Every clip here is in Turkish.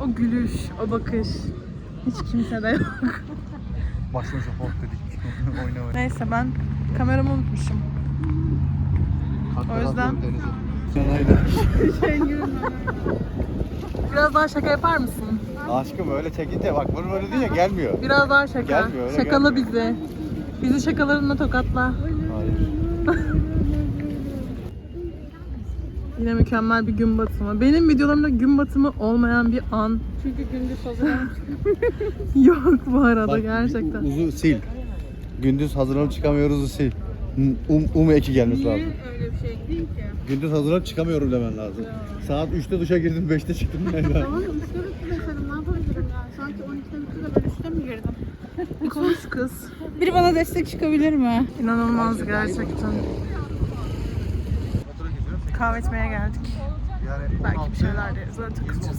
O gülüş, o bakış. Hiç kimsede yok. Başına hop dedik. oyna oyna. Neyse ben kameramı unutmuşum. O yüzden- Aynen. Biraz daha şaka yapar mısın? Aşkım öyle çekince bak bunu böyle deyince gelmiyor. Biraz daha şaka. Gelmiyor, öyle Şakalı gelmiyor. bizi. Bizi şakalarınla tokatla. Hayır. Yine mükemmel bir gün batımı. Benim videolarımda gün batımı olmayan bir an Çünkü gündüz hazırlanmış. yok bu arada Bak, gerçekten. Uzu sil. Gündüz hazırlanıp çıkamıyoruzu sil. Um, um eki gelmesi lazım. öyle bir şey değil ki? Gündüz hazırlanıp çıkamıyorum demen lazım. Saat 3'te duşa girdim, 5'te çıktım. Tamam üçte bitti desem ne yapabilirim ya? Sanki 12'de bitti de ben üçte mi girdim? Bir konuş kız. Biri bana destek çıkabilir mi? İnanılmaz gerçekten. Kahve içmeye geldik. Yani Belki bir şeyler deriz. Öyle takılacağız.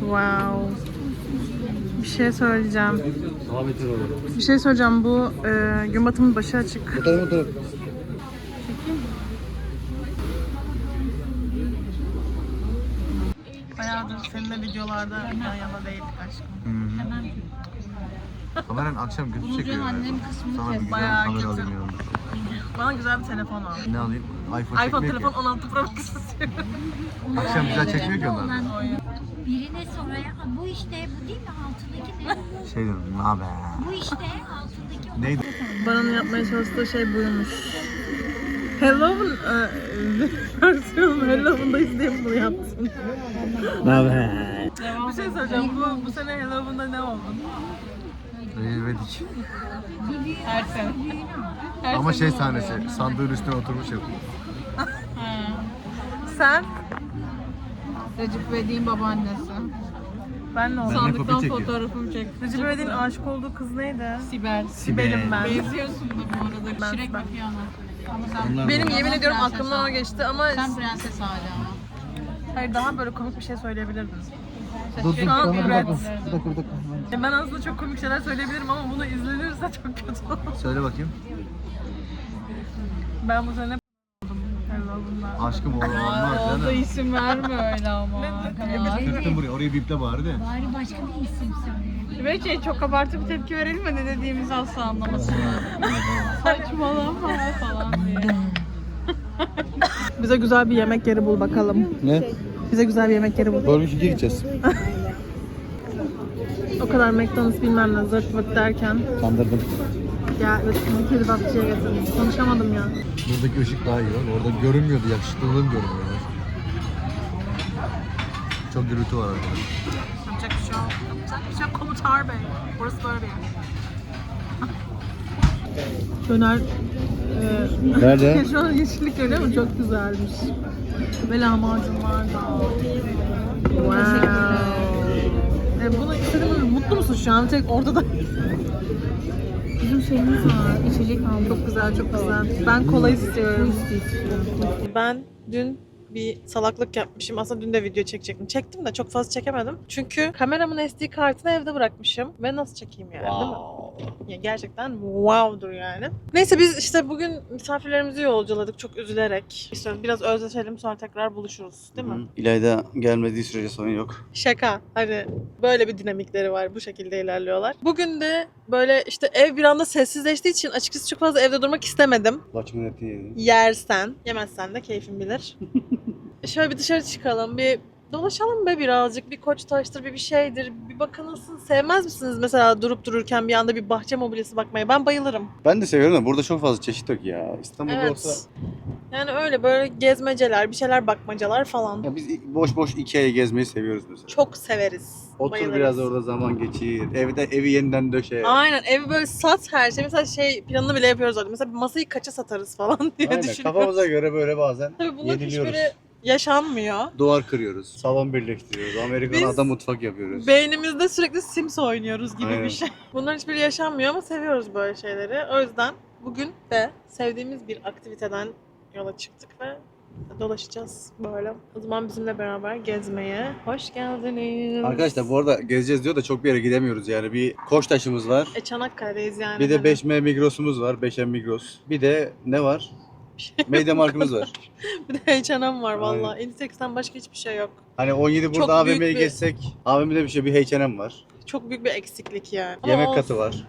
Wow. Bir şey söyleyeceğim. Daha beter olur. Bir şey söyleyeceğim. Bu e, gün batımın başı açık. Bu tarafa videolarda yan yana değildik aşkım. Kameranın akşam kötü çekiyor. annem kısmını Sana bir güzel Bayağı kamera kötü. alayım yanımda. Bana güzel bir telefon al. Ne alayım? iPhone, iPhone çekmiyor telefon 16 Pro Max istiyorum. ki. Akşam güzel çekmiyor ki onlar. Birine soraya "Aa, bu işte bu değil mi altındaki ne? Şey diyorum, ne haber? Bu işte altındaki o. Neydi? Baran'ın yapmaya çalıştığı şey buymuş. Halloween e, versiyonu Halloween'dayız diye bunu yaptın. Ne haber? Bir şey söyleyeceğim. Bu, bu sene Halloween'da ne oldun? Revedik. Her sene. Her Ama şey sahnesi, sandığın üstüne oturmuş yapıyor. Sen? Recep İvedik'in babaannesi. Ben ne oldum? Sandıktan kopya çekiyorum. fotoğrafımı çekti. Recep İvedik'in aşık olduğu kız neydi? Sibel. Sibel'im ben. Benziyorsun da bu arada. Ben Şirek ve piyano. Ama sen, Onlar Benim yemin ediyorum aklımdan o geçti ama sen prenses hala ama. hayır daha böyle komik bir şey söyleyebilirdin. Dur dur, Şu an bir dakika, üret. bir dakika, bir dakika, bir dakika. Ben aslında çok komik şeyler söyleyebilirim ama bunu izlenirse çok kötü olur. Söyle bakayım. Ben bu sene oldum Halloween'da. Aşkım o olmaz Aa, o da canım. isim verme öyle ama. Kamal. Kırptım buraya, orayı biple bari de. Bari başka bir isim söyle. Ve şey çok abartı bir tepki verelim mi ne dediğimizi asla anlamasın. Saçmalama falan diye. Bize güzel bir yemek yeri bul bakalım. Ne? Bize güzel bir yemek yeri bul. Burger King'e gideceğiz. O kadar McDonald's bilmem ne zırt pırt derken Kandırdım. ya üstüne kebapçıya getirdim. Konuşamadım ya. Buradaki ışık daha iyi bak. Orada görünmüyordu, yakışıklılığım görünmüyordu. Çok gürültü var orada. Yapacak bir şey yok. Yapacak bir şey yok. Komutar Bey. Burası böyle bir yer. Döner e, Nerede? Şu an yeşillik görüyor musun? Çok güzelmiş. Ve lahmacunlar da. Wow. E, bunu istedim. Mutlu musun şu an? Tek orada da. Bizim şeyimiz var. İçecek aldım. Çok güzel, çok güzel. Ben kola istiyorum. Ben dün bir salaklık yapmışım. Aslında dün de video çekecektim. Çektim de çok fazla çekemedim. Çünkü kameramın SD kartını evde bırakmışım. Ve nasıl çekeyim yani değil mi? Ya gerçekten wow'dur yani. Neyse biz işte bugün misafirlerimizi yolculadık çok üzülerek. İşte biraz özleşelim sonra tekrar buluşuruz değil mi? İlayda gelmediği sürece sorun yok. Şaka. Hani böyle bir dinamikleri var. Bu şekilde ilerliyorlar. Bugün de böyle işte ev bir anda sessizleştiği için açıkçası çok fazla evde durmak istemedim. Laçımın eti yedi. Yersen, yemezsen de keyfin bilir. Şöyle bir dışarı çıkalım. Bir dolaşalım be birazcık. Bir koç taştır, bir bir şeydir. Bir bakın nasıl sevmez misiniz mesela durup dururken bir anda bir bahçe mobilyası bakmaya? Ben bayılırım. Ben de seviyorum da burada çok fazla çeşit yok ya. İstanbul'da Evet. olsa... Yani öyle böyle gezmeceler, bir şeyler bakmacalar falan. Ya biz boş boş Ikea'yı gezmeyi seviyoruz mesela. Çok severiz. Otur bayılırız. biraz orada zaman geçir. Evde evi yeniden döşe. Aynen evi böyle sat her şey. Mesela şey planını bile yapıyoruz orada. Mesela bir masayı kaça satarız falan diye Aynen. düşünüyoruz. Kafamıza göre böyle bazen Tabii bunların yeniliyoruz. hiçbiri yaşanmıyor. Duvar kırıyoruz. Salon birleştiriyoruz. Amerikan Biz- ada mutfak yapıyoruz. Beynimizde sürekli Sims oynuyoruz gibi Aynen. bir şey. Bunların hiçbiri yaşanmıyor ama seviyoruz böyle şeyleri. O yüzden bugün de sevdiğimiz bir aktiviteden yola çıktık ve dolaşacağız böyle. O zaman bizimle beraber gezmeye hoş geldiniz. Arkadaşlar bu arada gezeceğiz diyor da çok bir yere gidemiyoruz yani. Bir Koçtaş'ımız var. E Çanakkale'deyiz yani. Bir de Hani 5M Migros'umuz var. 5M Migros. Bir de ne var? Medya Mark'ımız var. Bir de H&M var valla. Aynen. 58'den başka hiçbir şey yok. Hani 17 Çok burada büyük AVM'yi bir- gezsek AVM'de bir şey bir H&M var. Çok büyük bir eksiklik yani. Ama Yemek olsun. katı var.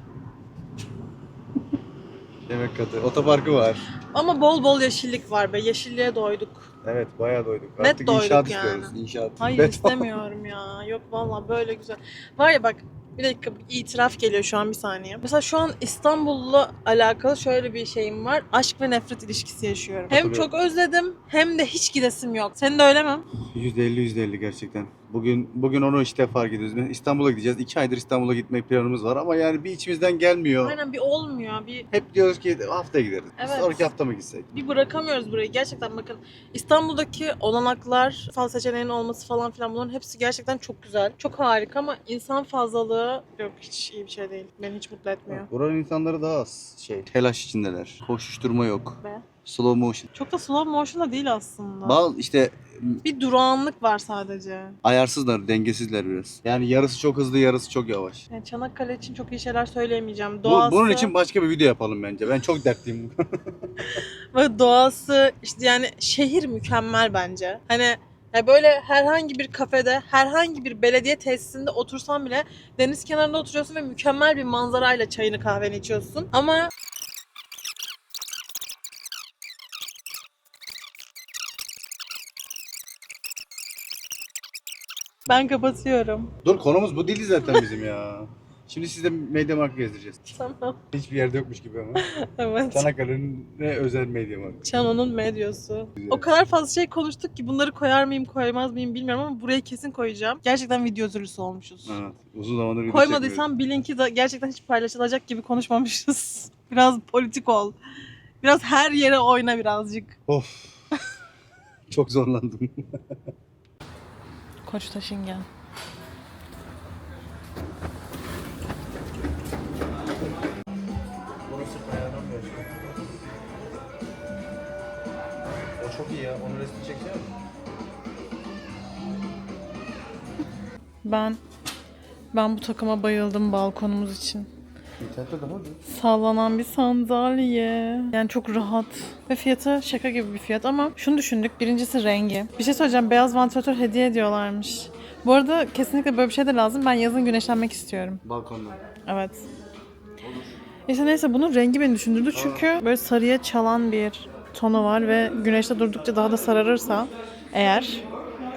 Yemek katı. Otoparkı var. Ama bol bol yeşillik var be. Yeşilliğe doyduk. Evet bayağı doyduk. Net Artık doyduk inşaat yani. istiyoruz. İnşaat. Hayır Beton. istemiyorum ya. Yok valla böyle güzel. Var ya bak bir dakika bir itiraf geliyor şu an bir saniye. Mesela şu an İstanbul'la alakalı şöyle bir şeyim var. Aşk ve nefret ilişkisi yaşıyorum. Hem Hatırlıyorum. çok özledim hem de hiç gidesim yok. Senin de öyle mi? %50 %50 gerçekten. Bugün bugün onu işte fark ediyoruz. İstanbul'a gideceğiz. İki aydır İstanbul'a gitmek planımız var ama yani bir içimizden gelmiyor. Aynen bir olmuyor. Bir Hep diyoruz ki haftaya gideriz. Evet. Sonraki hafta mı gitsek? bir bırakamıyoruz burayı. Gerçekten bakın İstanbul'daki olanaklar, fazla seçeneğin olması falan filan bunların hepsi gerçekten çok güzel. Çok harika ama insan fazlalığı yok hiç iyi bir şey değil. Beni hiç mutlu etmiyor. Buranın insanları daha az şey. Telaş içindeler. Koşuşturma yok. Be. Slow motion. Çok da slow motion da değil aslında. Bal işte Bir durağanlık var sadece. ayarsızlar, dengesizler biraz. Yani yarısı çok hızlı, yarısı çok yavaş. Yani Çanakkale için çok iyi şeyler söyleyemeyeceğim. Bu- Doğası, bunun için başka bir video yapalım bence. Ben çok dertliyim. ve doğası işte yani şehir mükemmel bence. Hani ya böyle herhangi bir kafede, herhangi bir belediye tesisinde otursan bile deniz kenarında oturuyorsun ve mükemmel bir manzarayla çayını kahveni içiyorsun. Ama ben kapatıyorum. Dur konumuz bu değildi zaten bizim ya. Şimdi size Media Markt gezdireceğiz. Tamam. Hiçbir yerde yokmuş gibi ama. Evet. Çanakkale'nin ne özel Media Markt. Çano'nun. Güzel. O kadar fazla şey konuştuk ki bunları koyar mıyım koymaz mıyım bilmiyorum ama buraya kesin koyacağım. Gerçekten video özürlüsü olmuşuz. Evet. Uzun zamandır video Koymadıysam bilin ki da gerçekten hiç paylaşılacak gibi konuşmamışız. Biraz politik ol. Biraz her yere oyna birazcık. Of. çok zorlandım. Koç Taşingen. Burası dayanamıyor. O çok iyi ya. Onun resmini çekecek misin? Ben ben bu takıma bayıldım balkonumuz için. İnternette daha ucuz. Sallanan bir sandalye. Yani çok rahat. Ve fiyatı şaka gibi bir fiyat ama şunu düşündük. Birincisi rengi. Bir şey söyleyeceğim. Beyaz vantilatör hediye ediyorlarmış. Bu arada kesinlikle böyle bir şey de lazım. Ben yazın güneşlenmek istiyorum. Balkonda. Evet. İşte neyse bunun rengi beni düşündürdü. Çünkü böyle sarıya çalan bir tonu var ve güneşte durdukça daha da sararırsa eğer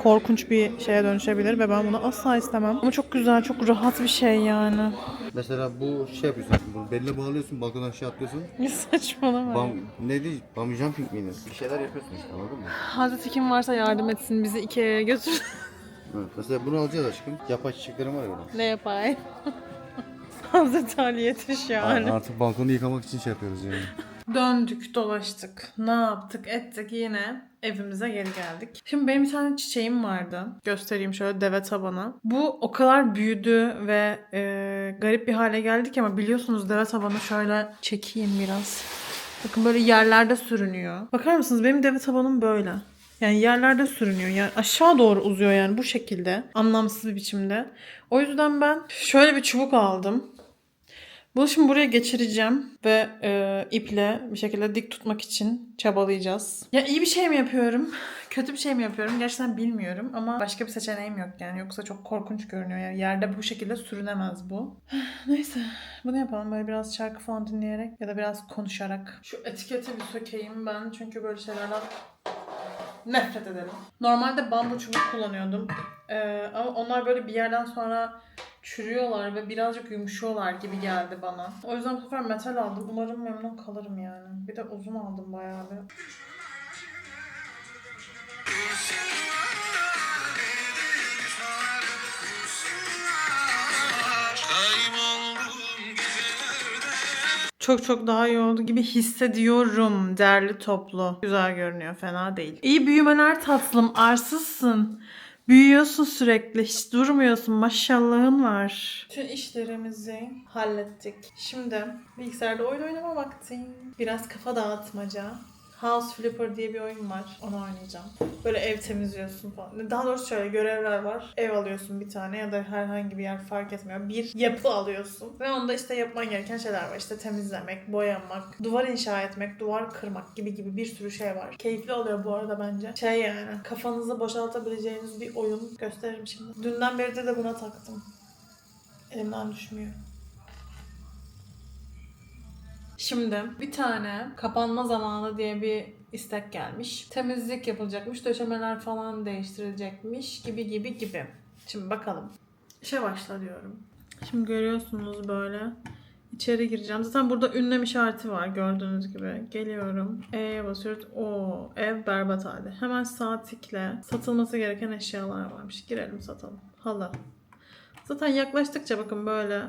korkunç bir şeye dönüşebilir ve ben bunu asla istemem. Ama çok güzel, çok rahat bir şey yani. Mesela bu şey yapıyorsun. Bunu beline bağlıyorsun, balkondan aşağı atlıyorsun. Ne saçmalama. Bam, neydi? Bam jumping miydi? Bir şeyler yapıyorsun işte anladın mı? Hazreti kim varsa yardım etsin bizi Ikea'ya götür. Evet. Mesela bunu alacağız aşkım. Yapay çiçeklerim var ya burada. ne yapayım? Hazreti Ali yetiş yani. Artık balkonu yıkamak için şey yapıyoruz yani. Döndük, dolaştık. Ne yaptık, ettik yine evimize geri geldik. Şimdi benim bir tane çiçeğim vardı. Göstereyim şöyle deve tabanı. Bu o kadar büyüdü ve e, garip bir hale geldik ama biliyorsunuz deve tabanı şöyle çekeyim biraz. Bakın böyle yerlerde sürünüyor. Bakar mısınız benim deve tabanım böyle. Yani yerlerde sürünüyor. Yani aşağı doğru uzuyor yani bu şekilde. Anlamsız bir biçimde. O yüzden ben şöyle bir çubuk aldım. Bunu şimdi buraya geçireceğim ve e, iple bir şekilde dik tutmak için çabalayacağız. Ya iyi bir şey mi yapıyorum? Kötü bir şey mi yapıyorum? Gerçekten bilmiyorum ama başka bir seçeneğim yok yani. Yoksa çok korkunç görünüyor. Yani yerde bu şekilde sürünemez bu. Neyse bunu yapalım böyle biraz şarkı falan dinleyerek ya da biraz konuşarak. Şu etiketi bir sökeyim ben çünkü böyle şeylerden nefret ederim. Normalde bambu çubuk kullanıyordum. Ee, ama onlar böyle bir yerden sonra çürüyorlar ve birazcık yumuşuyorlar gibi geldi bana. O yüzden bu sefer metal aldım. Umarım memnun kalırım yani. Bir de uzun aldım bayağı bir. Çok çok daha iyi oldu gibi hissediyorum derli toplu. Güzel görünüyor fena değil. İyi büyümeler tatlım arsızsın. Büyüyorsun sürekli hiç durmuyorsun maşallahın var. Bütün işlerimizi hallettik. Şimdi bilgisayarda oyun oynama vakti. Biraz kafa dağıtmaca. House Flipper diye bir oyun var. Onu oynayacağım. Böyle ev temizliyorsun falan. Daha doğrusu şöyle görevler var. Ev alıyorsun bir tane ya da herhangi bir yer fark etmiyor. Bir yapı alıyorsun. Ve onda işte yapman gereken şeyler var. İşte temizlemek, boyamak, duvar inşa etmek, duvar kırmak gibi gibi bir sürü şey var. Keyifli oluyor bu arada bence. Şey yani kafanızı boşaltabileceğiniz bir oyun gösteririm şimdi. Dünden beri de buna taktım. Elimden düşmüyor. Şimdi bir tane kapanma zamanı diye bir istek gelmiş. Temizlik yapılacakmış, döşemeler falan değiştirilecekmiş gibi gibi gibi. Şimdi bakalım. İşe başla diyorum. Şimdi görüyorsunuz böyle. İçeri gireceğim. Zaten burada ünlem işareti var gördüğünüz gibi. Geliyorum. E'ye basıyoruz. O ev berbat halde. Hemen sağ tıkla satılması gereken eşyalar varmış. Girelim satalım. Halı. Zaten yaklaştıkça bakın böyle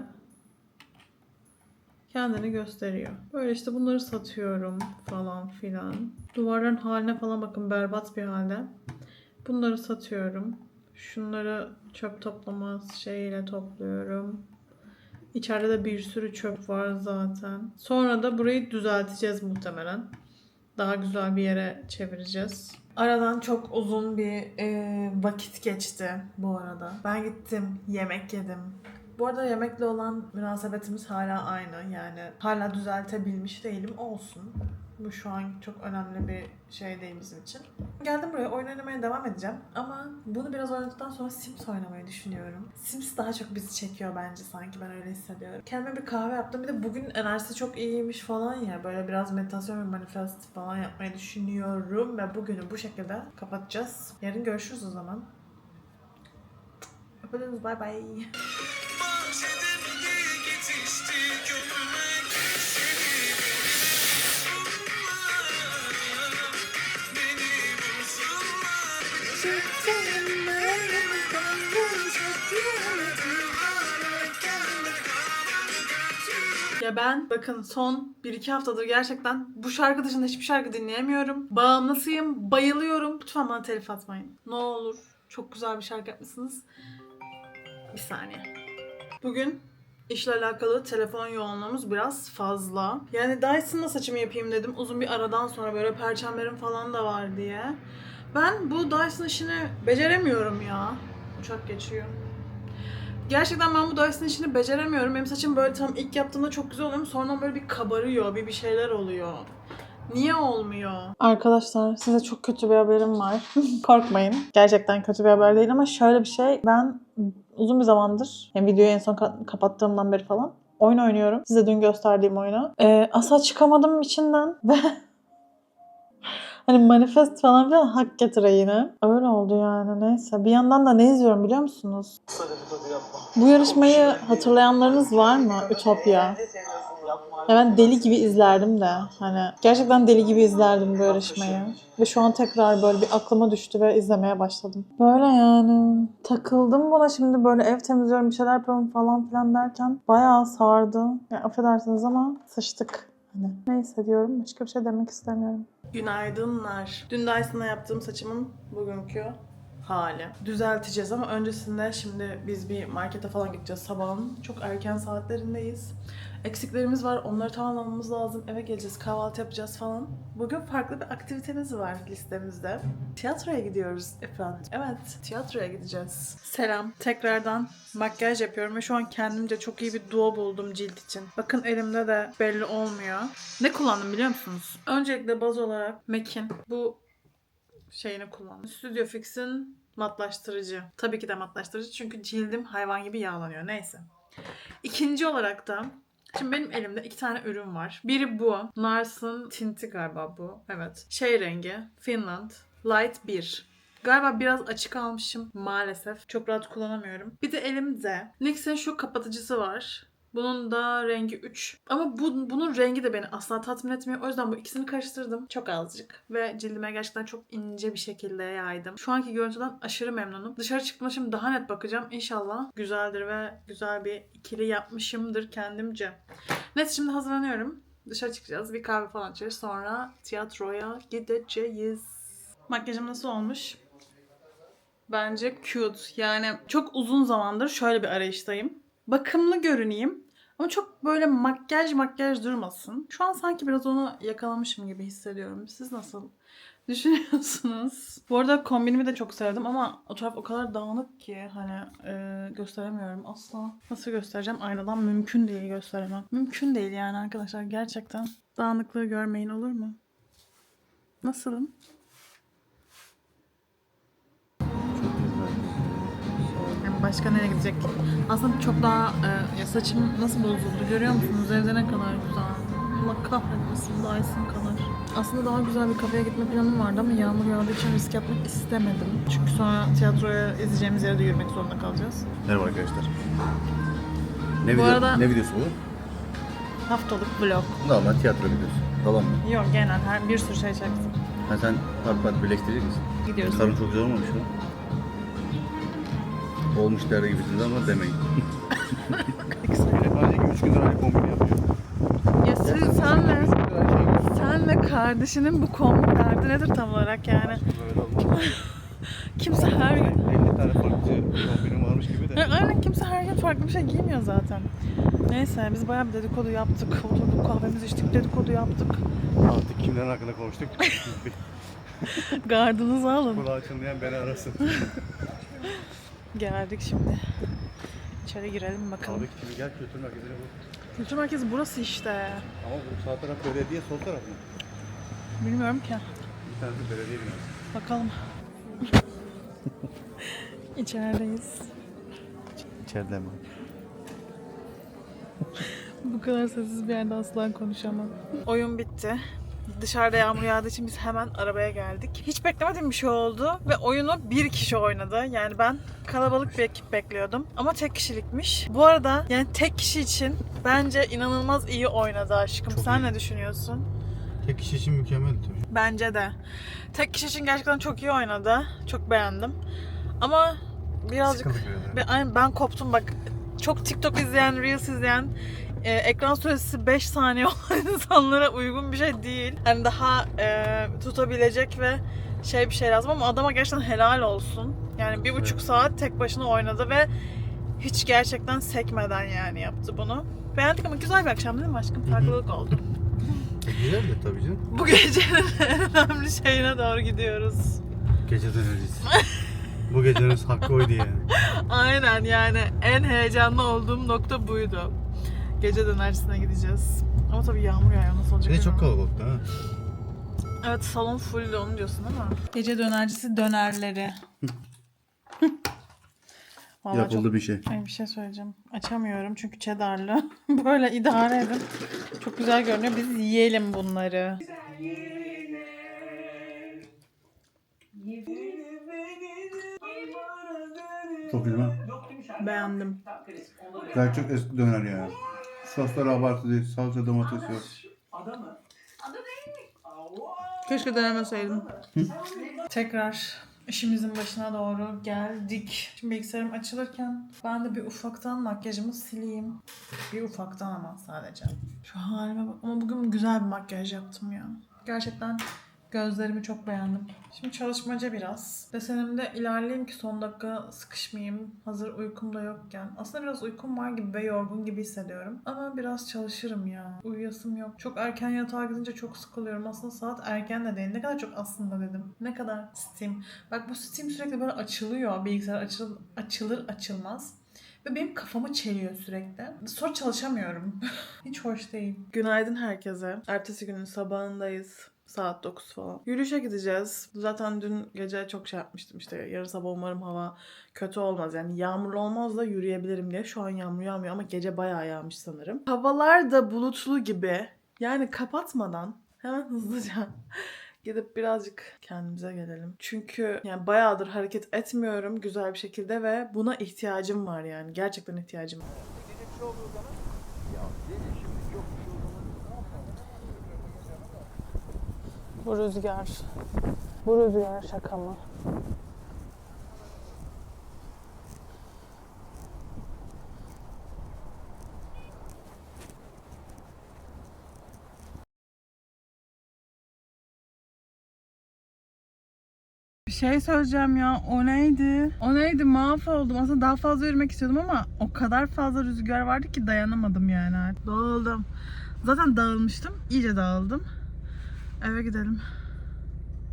kendini gösteriyor. Böyle işte bunları satıyorum falan filan. Duvarların haline falan bakın berbat bir halde. Bunları satıyorum. Şunları çöp toplama şeyiyle topluyorum. İçeride de bir sürü çöp var zaten. Sonra da burayı düzelteceğiz muhtemelen. Daha güzel bir yere çevireceğiz. Aradan çok uzun bir e, vakit geçti bu arada. Ben gittim, yemek yedim. Bu arada yemekle olan münasebetimiz hala aynı. Yani hala düzeltebilmiş değilim. Olsun. Bu şu an çok önemli bir şey değil bizim için. Geldim buraya oyun oynamaya devam edeceğim. Ama bunu biraz oynadıktan sonra Sims oynamayı düşünüyorum. Sims daha çok bizi çekiyor bence sanki. Ben öyle hissediyorum. Kendime bir kahve yaptım. Bir de bugün enerjisi çok iyiymiş falan ya. Böyle biraz meditasyon ve manifest falan yapmayı düşünüyorum. Ve bugünü bu şekilde kapatacağız. Yarın görüşürüz o zaman. Öpüyoruz. Bye bye. Ya ben bakın son 1-2 haftadır gerçekten bu şarkı dışında hiçbir şarkı dinleyemiyorum. Bağımlısıyım, bayılıyorum. Lütfen bana telif atmayın. Ne olur. Çok güzel bir şarkı yapmışsınız. Bir saniye. Bugün işle alakalı telefon yoğunluğumuz biraz fazla. Yani Dyson'la saçımı yapayım dedim. Uzun bir aradan sonra böyle perçemlerim falan da var diye. Ben bu Dyson işini beceremiyorum ya. Uçak geçiyor. Gerçekten ben bu Dyson işini beceremiyorum. Benim saçım böyle tam ilk yaptığımda çok güzel oluyor. Sonra böyle bir kabarıyor, bir bir şeyler oluyor. Niye olmuyor? Arkadaşlar size çok kötü bir haberim var. Korkmayın. Gerçekten kötü bir haber değil ama şöyle bir şey. Ben uzun bir zamandır, yani videoyu en son ka- kapattığımdan beri falan oyun oynuyorum. Size dün gösterdiğim oyunu. Ee, asla çıkamadım içinden ve Hani manifest falan filan hak getire yine. Öyle oldu yani neyse. Bir yandan da ne izliyorum biliyor musunuz? Bu yarışmayı hatırlayanlarınız var mı? Ütopya. Ya ben deli gibi izlerdim de. Hani gerçekten deli gibi izlerdim bu yarışmayı. Ve şu an tekrar böyle bir aklıma düştü ve izlemeye başladım. Böyle yani. Takıldım buna şimdi böyle ev temizliyorum bir şeyler yapıyorum falan filan derken bayağı sardı. Yani affedersiniz ama sıçtık. Hani neyse diyorum. Başka bir şey demek istemiyorum. Günaydınlar. Dün Dyson'la yaptığım saçımın bugünkü hali. Düzelteceğiz ama öncesinde şimdi biz bir markete falan gideceğiz sabahın. Çok erken saatlerindeyiz. Eksiklerimiz var. Onları tamamlamamız lazım. Eve geleceğiz. Kahvaltı yapacağız falan. Bugün farklı bir aktivitemiz var listemizde. Tiyatroya gidiyoruz efendim. Evet, tiyatroya gideceğiz. Selam. Tekrardan makyaj yapıyorum ve şu an kendimce çok iyi bir duo buldum cilt için. Bakın elimde de belli olmuyor. Ne kullandım biliyor musunuz? Öncelikle baz olarak MAC'in bu şeyini kullandım. Studio Fix'in matlaştırıcı. Tabii ki de matlaştırıcı çünkü cildim hayvan gibi yağlanıyor. Neyse. İkinci olarak da Şimdi benim elimde iki tane ürün var. Biri bu. Nars'ın tinti galiba bu. Evet. Şey rengi. Finland. Light 1. Galiba biraz açık almışım maalesef. Çok rahat kullanamıyorum. Bir de elimde NYX'in şu kapatıcısı var. Bunun da rengi 3. Ama bu, bunun rengi de beni asla tatmin etmiyor. O yüzden bu ikisini karıştırdım. Çok azıcık. Ve cildime gerçekten çok ince bir şekilde yaydım. Şu anki görüntüden aşırı memnunum. Dışarı çıktığımda şimdi daha net bakacağım. İnşallah güzeldir ve güzel bir ikili yapmışımdır kendimce. Neyse şimdi hazırlanıyorum. Dışarı çıkacağız. Bir kahve falan içeriz. Sonra tiyatroya gideceğiz. Makyajım nasıl olmuş? Bence cute. Yani çok uzun zamandır şöyle bir arayıştayım. Bakımlı görüneyim Ama çok böyle makyaj makyaj durmasın. Şu an sanki biraz onu yakalamışım gibi hissediyorum. Siz nasıl düşünüyorsunuz? Bu arada kombinimi de çok sevdim ama o taraf o kadar dağınık ki hani e, gösteremiyorum asla. Nasıl göstereceğim? Aynadan mümkün değil gösteremem. Mümkün değil yani arkadaşlar gerçekten. Dağınıklığı görmeyin olur mu? Nasılım? Başka nereye gidecek? Aslında çok daha e, ya saçım nasıl bozuldu görüyor musunuz? Evde ne kadar güzel. Allah kahretmesin Dyson kadar. Aslında daha güzel bir kafeye gitme planım vardı ama yağmur yağdığı için risk yapmak istemedim. Çünkü sonra tiyatroya izleyeceğimiz yere de yürümek zorunda kalacağız. Merhaba arkadaşlar. Ne, Bu video, arada- ne videosu bu? Haftalık vlog. Normal tiyatro videosu. Tamam mı? Yok genel her bir sürü şey çektim. Ha sen part part birleştirecek misin? Gidiyoruz. Karın çok güzel olmamış mı? Olmuş der gibisiniz ama demeyin. Sadece 3 gündür aynı kombini yapıyor. Ya siz, senle, senle kardeşinin bu kombi derdi nedir tam olarak yani? Kimse her gün 50 tane farklı kombinim varmış gibi de. Aynen kimse her gün farklı bir şey giymiyor zaten. Neyse biz bayağı bir dedikodu yaptık. Oturduk kahvemizi içtik dedikodu yaptık. Artık kimlerin hakkında konuştuk? Gardınızı alın. Kulağı çınlayan beni arasın. Geldik şimdi. İçeri girelim bakalım. Abi şimdi gel kültür merkezine bak. Kültür merkezi burası işte. Ama bu sağ taraf belediye, sol taraf mı? Bilmiyorum ki. Bir tanesi belediye binası. Bakalım. İçerideyiz. İçeride mi? Bu kadar sessiz bir yerde asla konuşamam. Oyun bitti. Dışarıda yağmur yağdığı için biz hemen arabaya geldik. Hiç beklemediğim bir şey oldu ve oyunu bir kişi oynadı. Yani ben kalabalık bir ekip bekliyordum ama tek kişilikmiş. Bu arada yani tek kişi için bence inanılmaz iyi oynadı aşkım. Çok Sen iyi. ne düşünüyorsun? Tek kişi için mükemmel tabii. Bence de. Tek kişi için gerçekten çok iyi oynadı. Çok beğendim. Ama birazcık ben, ben koptum bak. Çok TikTok izleyen, Reels izleyen, e, ekran süresi 5 saniye olan insanlara uygun bir şey değil. Hani daha e, tutabilecek ve şey bir şey lazım ama adama gerçekten helal olsun. Yani bir buçuk saat tek başına oynadı ve hiç gerçekten sekmeden yani yaptı bunu. Beğendik ama güzel bir akşam değil mi aşkım? Farklılık oldu. Güzel de tabii canım. Bu gecenin en önemli şeyine doğru gidiyoruz. Gece döneriz. Bu gecenin hakkı oydu yani. Aynen yani en heyecanlı olduğum nokta buydu. Gece dönercisine gideceğiz. Ama tabii yağmur yağıyor nasıl olacak? Bir de çok kalabalıktı ha. Evet salon full de onu diyorsun değil mi? Gece dönercisi dönerleri. Vallahi Yapıldı bir şey. Çok... Ay, bir şey söyleyeceğim. Açamıyorum çünkü cheddarlı. Böyle idare edin. Çok güzel görünüyor. Biz yiyelim bunları. Çok güzel. Beğendim. Gayet çok eski döner yani. Sosları abartı değil. Salça domates yok. Keşke denemeseydim. Tekrar işimizin başına doğru geldik. Şimdi bilgisayarım açılırken ben de bir ufaktan makyajımı sileyim. Bir ufaktan ama sadece. Şu halime bak. Ama bugün güzel bir makyaj yaptım ya. Gerçekten gözlerimi çok beğendim. Şimdi çalışmaca biraz. Desenimde ilerleyeyim ki son dakika sıkışmayayım. Hazır uykum da yokken. Aslında biraz uykum var gibi ve yorgun gibi hissediyorum. Ama biraz çalışırım ya. Uyuyasım yok. Çok erken yatağa gidince çok sıkılıyorum. Aslında saat erken de değil. Ne kadar çok aslında dedim. Ne kadar Steam. Bak bu Steam sürekli böyle açılıyor. Bilgisayar açıl, açılır açılmaz. Ve benim kafamı çeliyor sürekli. Sonra çalışamıyorum. Hiç hoş değil. Günaydın herkese. Ertesi günün sabahındayız. Saat 9 falan. Yürüyüşe gideceğiz. Zaten dün gece çok şey yapmıştım işte. Yarın sabah umarım hava kötü olmaz. Yani yağmurlu olmaz da yürüyebilirim diye. Şu an yağmur yağmıyor ama gece bayağı yağmış sanırım. Havalar da bulutlu gibi. Yani kapatmadan hemen hızlıca gidip birazcık kendimize gelelim. Çünkü yani bayağıdır hareket etmiyorum güzel bir şekilde ve buna ihtiyacım var yani. Gerçekten ihtiyacım var. Bu rüzgar. Bu rüzgar şaka mı? Bir şey söyleyeceğim ya. O neydi? O neydi? Mahvoldum. Aslında daha fazla yürümek istiyordum ama o kadar fazla rüzgar vardı ki dayanamadım yani. Dağıldım. Zaten dağılmıştım. İyice dağıldım. Eve gidelim.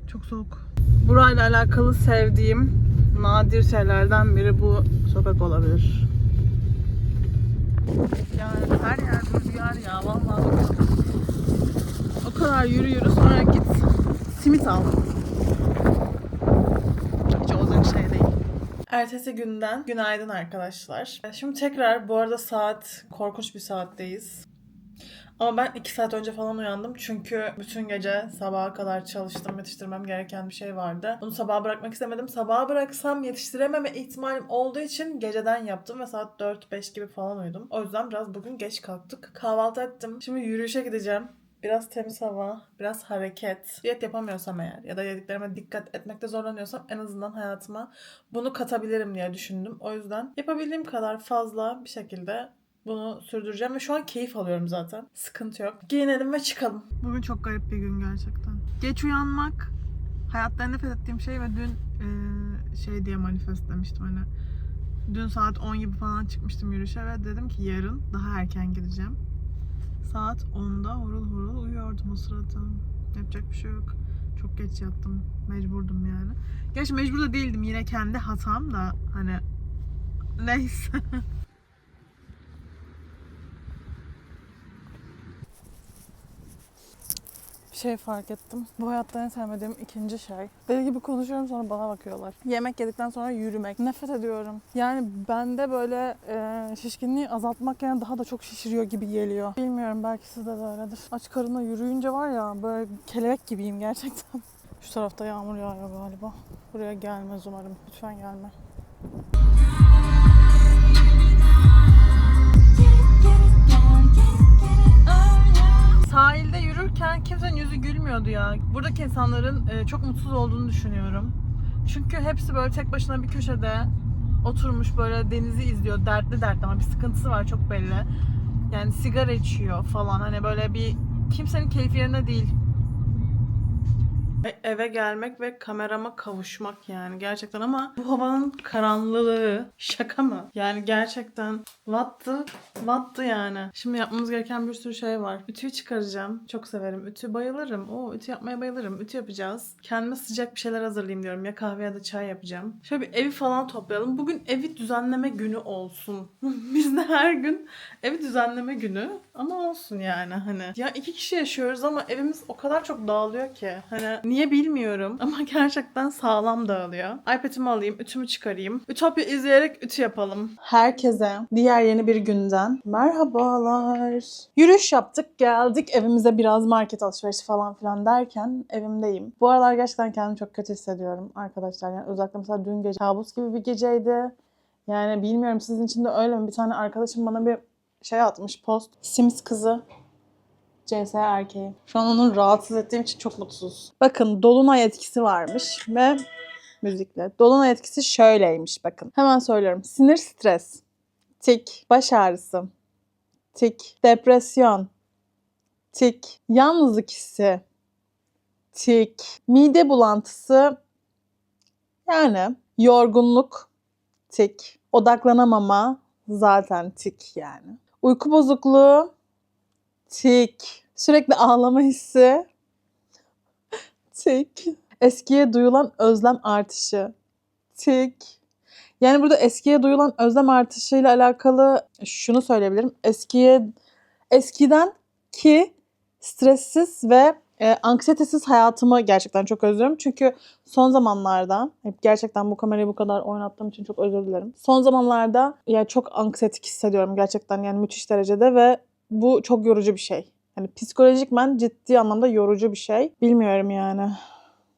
Çok soğuk. Burayla alakalı sevdiğim nadir şeylerden biri bu sokak olabilir. Yani her yer rüzgar ya vallahi. O kadar yürü yürü sonra git simit al. Hiç olacak şey değil. Ertesi günden günaydın arkadaşlar. Şimdi tekrar bu arada saat korkunç bir saatteyiz. Ama ben 2 saat önce falan uyandım çünkü bütün gece sabaha kadar çalıştım. Yetiştirmem gereken bir şey vardı. Bunu sabaha bırakmak istemedim. Sabaha bıraksam yetiştirememe ihtimalim olduğu için geceden yaptım ve saat 4-5 gibi falan uyudum. O yüzden biraz bugün geç kalktık. Kahvaltı ettim. Şimdi yürüyüşe gideceğim. Biraz temiz hava, biraz hareket. Diyet yapamıyorsam eğer ya da yediklerime dikkat etmekte zorlanıyorsam en azından hayatıma bunu katabilirim diye düşündüm. O yüzden yapabildiğim kadar fazla bir şekilde bunu sürdüreceğim ve şu an keyif alıyorum zaten. Sıkıntı yok. Giyinelim ve çıkalım. Bugün çok garip bir gün gerçekten. Geç uyanmak hayatta nefret ettiğim şey ve dün eee, şey diye manifestlemiştim hani. Dün saat 10 gibi falan çıkmıştım yürüyüşe ve dedim ki yarın daha erken gideceğim. Saat 10'da horul horul uyuyordum o sırada. Yapacak bir şey yok. Çok geç yattım. Mecburdum yani. Gerçi mecbur da değildim. Yine kendi hatam da hani neyse. şey fark ettim. Bu hayatta en sevmediğim ikinci şey. Deli gibi konuşuyorum sonra bana bakıyorlar. Yemek yedikten sonra yürümek. Nefret ediyorum. Yani bende böyle e, şişkinliği azaltmak yani daha da çok şişiriyor gibi geliyor. Bilmiyorum belki sizde de öyledir. Aç karınla yürüyünce var ya böyle kelebek gibiyim gerçekten. Şu tarafta yağmur yağıyor galiba. Buraya gelmez umarım. Lütfen gelme. Sahilde yürürken kimsenin yüzü gülmüyordu ya. Buradaki insanların e, çok mutsuz olduğunu düşünüyorum. Çünkü hepsi böyle tek başına bir köşede oturmuş böyle denizi izliyor. Dertli dertli ama bir sıkıntısı var çok belli. Yani sigara içiyor falan. Hani böyle bir kimsenin keyfi yerinde değil. Ve eve gelmek ve kamerama kavuşmak yani gerçekten ama bu havanın karanlığı şaka mı? Yani gerçekten wattı wattı yani. Şimdi yapmamız gereken bir sürü şey var. Ütüyü çıkaracağım. Çok severim. Ütü bayılırım. Oo ütü yapmaya bayılırım. Ütü yapacağız. Kendime sıcak bir şeyler hazırlayayım diyorum. Ya kahve ya da çay yapacağım. Şöyle bir evi falan toplayalım. Bugün evi düzenleme günü olsun. Bizde her gün evi düzenleme günü ama olsun yani hani. Ya iki kişi yaşıyoruz ama evimiz o kadar çok dağılıyor ki. Hani niye bilmiyorum ama gerçekten sağlam dağılıyor. iPad'imi alayım, ütümü çıkarayım. Ütopya izleyerek ütü yapalım. Herkese diğer yeni bir günden merhabalar. Yürüyüş yaptık, geldik evimize biraz market alışverişi falan filan derken evimdeyim. Bu aralar gerçekten kendimi çok kötü hissediyorum arkadaşlar. Yani özellikle mesela dün gece kabus gibi bir geceydi. Yani bilmiyorum sizin için de öyle mi? Bir tane arkadaşım bana bir şey atmış post. Sims kızı CS erkeği. Şu an onu rahatsız ettiğim için çok mutsuz. Bakın dolunay etkisi varmış ve müzikle. Dolunay etkisi şöyleymiş bakın. Hemen söylüyorum. Sinir stres, tik, baş ağrısı, tik, depresyon, tik, yalnızlık hissi, tik, mide bulantısı, yani yorgunluk, tik, odaklanamama zaten tik yani. Uyku bozukluğu, Tik. Sürekli ağlama hissi. Tik. Eskiye duyulan özlem artışı. Tik. Yani burada eskiye duyulan özlem artışıyla alakalı şunu söyleyebilirim. Eskiye eskiden ki stressiz ve e, anksiyetesiz hayatımı gerçekten çok özlüyorum. Çünkü son zamanlarda hep gerçekten bu kamerayı bu kadar oynattığım için çok özür dilerim. Son zamanlarda ya çok anksiyetik hissediyorum gerçekten yani müthiş derecede ve bu çok yorucu bir şey. Yani psikolojikmen ciddi anlamda yorucu bir şey. Bilmiyorum yani.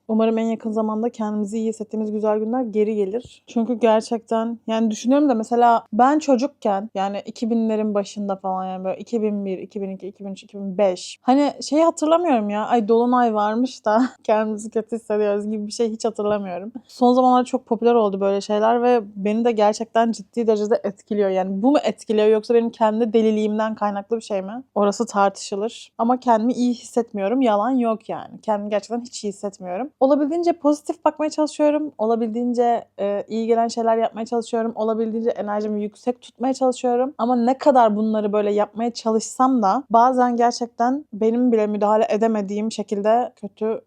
Umarım en yakın zamanda kendimizi iyi hissettiğimiz güzel günler geri gelir. Çünkü gerçekten yani düşünüyorum da mesela ben çocukken yani 2000'lerin başında falan yani böyle 2001, 2002, 2003, 2005 hani şeyi hatırlamıyorum ya ay dolunay varmış da kendimizi kötü hissediyoruz gibi bir şey hiç hatırlamıyorum. Son zamanlarda çok popüler oldu böyle şeyler ve beni de gerçekten ciddi derecede etkiliyor. Yani bu mu etkiliyor yoksa benim kendi deliliğimden kaynaklı bir şey mi? Orası tartışılır. Ama kendimi iyi hissetmiyorum. Yalan yok yani. Kendimi gerçekten hiç iyi hissetmiyorum. Olabildiğince pozitif bakmaya çalışıyorum. Olabildiğince e, iyi gelen şeyler yapmaya çalışıyorum. Olabildiğince enerjimi yüksek tutmaya çalışıyorum. Ama ne kadar bunları böyle yapmaya çalışsam da bazen gerçekten benim bile müdahale edemediğim şekilde kötü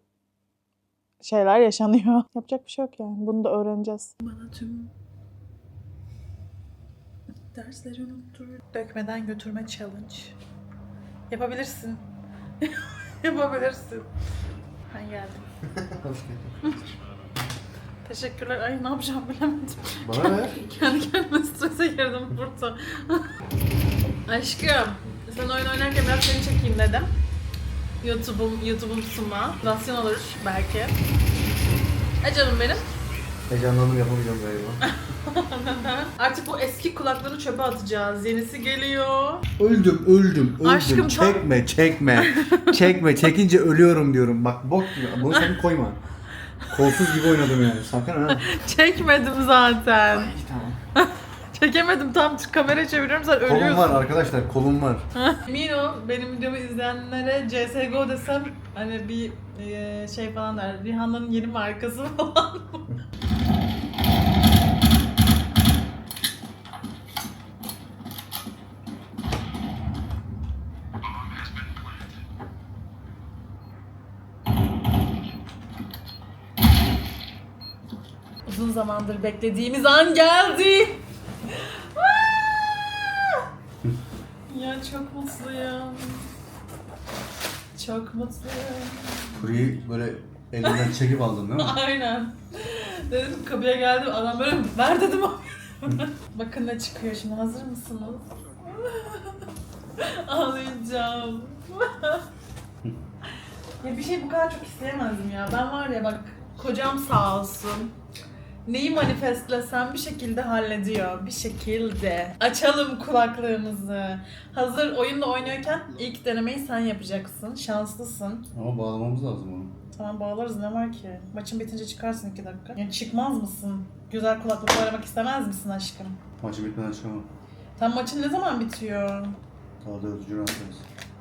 şeyler yaşanıyor. Yapacak bir şey yok yani. Bunu da öğreneceğiz. Bana tüm dersleri unuttur. Dökmeden götürme challenge. Yapabilirsin. Yapabilirsin. Ben geldim. Teşekkürler. Ay ne yapacağım bilemedim. Bana ne? Kendi kendime strese girdim burada. Aşkım, sen oyun oynarken biraz seni çekeyim dedim. YouTube'um, YouTube'um sunma. Rasyon olur belki. E canım benim. Heyecanlandım yapamayacağım galiba. Artık bu eski kulakları çöpe atacağız. Yenisi geliyor. Öldüm, öldüm, öldüm. Aşkım, tam- çekme, çekme. çekme, çekince ölüyorum diyorum. Bak bok gibi. Bunu sen koyma. Kolsuz gibi oynadım yani. Sakın ha. Çekmedim zaten. Tamam. Çekemedim tam kamera çeviriyorum sen Kolum ölüyorsun. var arkadaşlar, kolum var. Emin ol benim videomu izleyenlere CSGO desem hani bir e, şey falan der. Rihanna'nın yeni markası falan. Uzun zamandır beklediğimiz an geldi. Ya çok mutluyum. Çok mutluyum. Kuruyu böyle elinden çekip aldın değil mi? Aynen. Dedim kapıya geldim adam böyle ver dedim. Bakın ne çıkıyor şimdi hazır mısınız? Ağlayacağım. ya bir şey bu kadar çok isteyemezdim ya. Ben var ya bak kocam sağ olsun. Neyi manifestlesem bir şekilde hallediyor. Bir şekilde. Açalım kulaklığımızı. Hazır oyunda oynuyorken ilk denemeyi sen yapacaksın. Şanslısın. Ama bağlamamız lazım onu. Tamam bağlarız ne var ki? Maçın bitince çıkarsın iki dakika. Yani çıkmaz mısın? Güzel kulaklık oynamak istemez misin aşkım? Maçı bitmeden çıkamam. Tam maçın ne zaman bitiyor? Daha dördüncü rounddayız.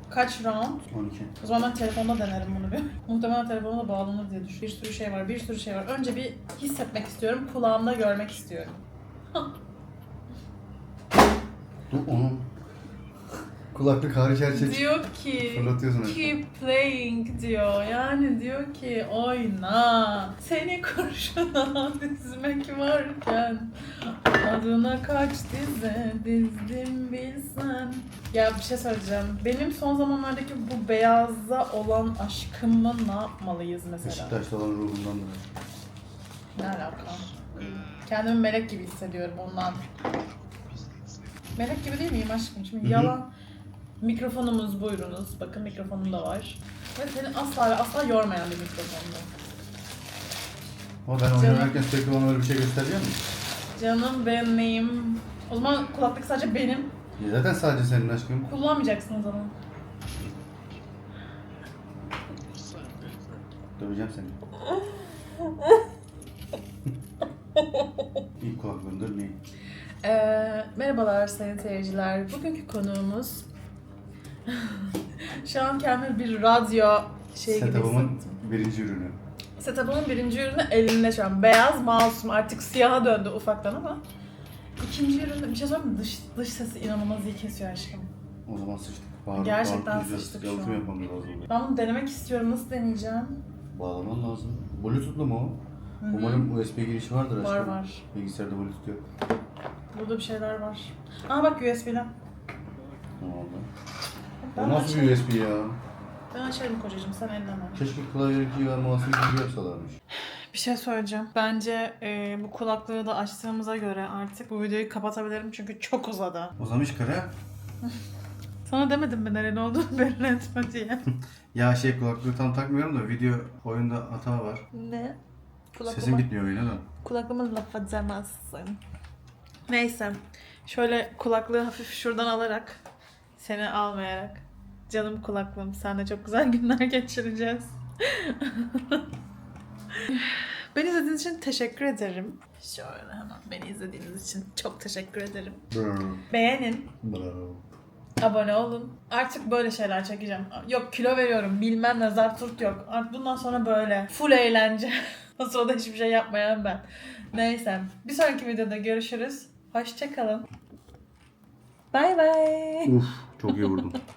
Kaç round? 12. O zaman ben telefonda denerim bunu bir. Muhtemelen telefona da bağlanır diye düşünüyorum. Bir sürü şey var, bir sürü şey var. Önce bir hissetmek istiyorum, kulağımda görmek istiyorum. Dur onu. Kulaklık hariç her şey Diyor ki fırlatıyorsun. hep. keep playing diyor. Yani diyor ki oyna. Seni kurşuna dizmek varken adına kaç dize dizdim bilsen. Ya bir şey söyleyeceğim. Benim son zamanlardaki bu beyaza olan aşkımı ne yapmalıyız mesela? Beşiktaş'ta olan ruhundandır. Ne alaka? Kendimi melek gibi hissediyorum ondan. Melek gibi değil miyim aşkım? Şimdi Hı hı. yalan. Mikrofonumuz buyurunuz. Bakın mikrofonum da var. Ve seni asla ve asla yormayan bir mikrofondu. Ama ben oynarken sürekli bana öyle bir şey gösteriyor mu? Canım benim. O zaman kulaklık sadece benim. Ya zaten sadece senin aşkım. Kullanmayacaksın o zaman. Döveceğim seni. İlk kulaklığımdır ne? Ee, merhabalar sayın seyirciler. Bugünkü konuğumuz... Şu an kendimi bir radyo şey gibi Setup'ımın hissettim. birinci ürünü. Setup'ımın birinci ürünü elinde şu an. Beyaz mouse'um artık siyaha döndü ufaktan ama. İkinci üründe bir şey söyleyeyim mi? Dış, dış sesi inanılmaz iyi kesiyor aşkım. O zaman sıçtık. Bağır, Gerçekten bağırtacağız. sıçtık şu Yalıtım an. yapmamız lazım. Ben bunu denemek istiyorum. Nasıl deneyeceğim? Bağlaman lazım. Bluetooth'lu mu o? Hı hı. Umarım USB girişi vardır Var aşkım. var. Bilgisayarda Bluetooth yok. Burada bir şeyler var. Aa bak USB'den. Tamam da. Ben O nasıl bir USB ya? Ben açarım kocacığım sen elleme. Keşke klavyedeki ve mouse'u gibi yapsalarmış. Bir şey söyleyeceğim. Bence e, bu kulaklığı da açtığımıza göre artık bu videoyu kapatabilirim çünkü çok uzadı. Uzamış kare. Sana demedim mi nereli olduğunu belli etme diye. Ya şey kulaklığı tam takmıyorum da video oyunda hata var. ne? Sesim gitmiyor oyuna da. kulaklığıma laf edemezsin. Neyse. Şöyle kulaklığı hafif şuradan alarak seni almayarak canım kulaklığım seninle çok güzel günler geçireceğiz. beni izlediğiniz için teşekkür ederim. Şöyle hemen beni izlediğiniz için çok teşekkür ederim. Brr. Beğenin. Abone olun. Artık böyle şeyler çekeceğim. Yok kilo veriyorum bilmem ne zarturt yok. Artık bundan sonra böyle. Full eğlence. o sırada hiçbir şey yapmayan ben. Neyse. Bir sonraki videoda görüşürüz. Hoşçakalın. Bay bay. Uf çok iyi vurdum.